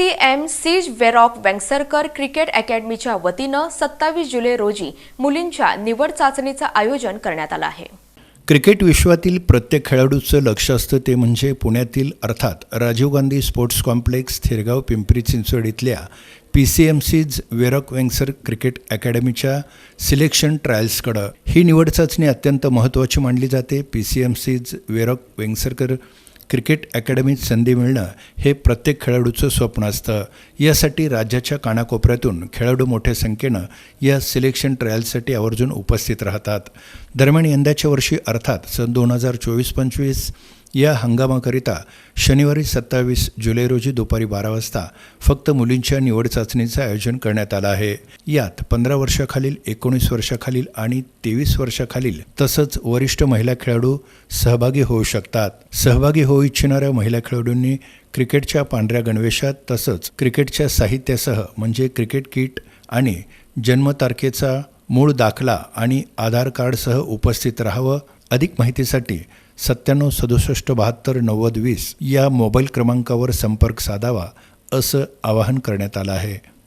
C M C's Verock Vengsarkar cricket अकॅडमीच्या वतीनं सत्तावीस जुलै रोजी मुलींच्या निवड चाचणीचं आयोजन करण्यात आलं आहे. क्रिकेट विश्वातील प्रत्येक खेळाडूचं लक्ष असतं ते म्हणजे पुण्यातील अर्थात राजीव गांधी स्पोर्ट्स कॉम्प्लेक्स थिरगाव पिंपरी चिंचवड इथल्या P C M C's Verock Vengsarkar cricket अकॅडमीच्या selection ट्रायल्सकडं. ही निवड चाचणी अत्यंत महत्त्वाची मानली जाते. P C M C's Verock Vengsarkar cricket अकॅडमीत संधी मिळणं हे प्रत्येक खेळाडूचं स्वप्न असतं. यासाठी राज्याच्या कानाकोपऱ्यातून खेळाडू मोठ्या संख्येनं या सिलेक्शन ट्रायलसाठी आवर्जून उपस्थित राहतात. दरम्यान यंदाच्या वर्षी अर्थात सन दोन हजार चोवीस पंचवीस या हंगामाकरिता शनिवारी सत्तावीस जुलै रोजी दुपारी बारा वाजता फक्त मुलींच्या निवड चाचणीचं आयोजन करण्यात आलं आहे. यात पंधरा वर्षाखालील एकोणीस वर्षाखालील आणि तेवीस वर्षाखालील तसंच वरिष्ठ महिला खेळाडू सहभागी होऊ शकतात. सहभागी होऊ इच्छिणाऱ्या महिला खेळाडूंनी क्रिकेटच्या पांढऱ्या गणवेशात तसंच क्रिकेटच्या साहित्यासह म्हणजे क्रिकेट किट आणि जन्मतारखेचा मूळ दाखला आणि आधार कार्डसह उपस्थित राहावं. अधिक माहितीसाठी सत्त्याण्णव सदुसष्ट बहात्तर नव्वद वीस या मोबाईल क्रमांकावर संपर्क साधावा असं आवाहन करण्यात आलं आहे.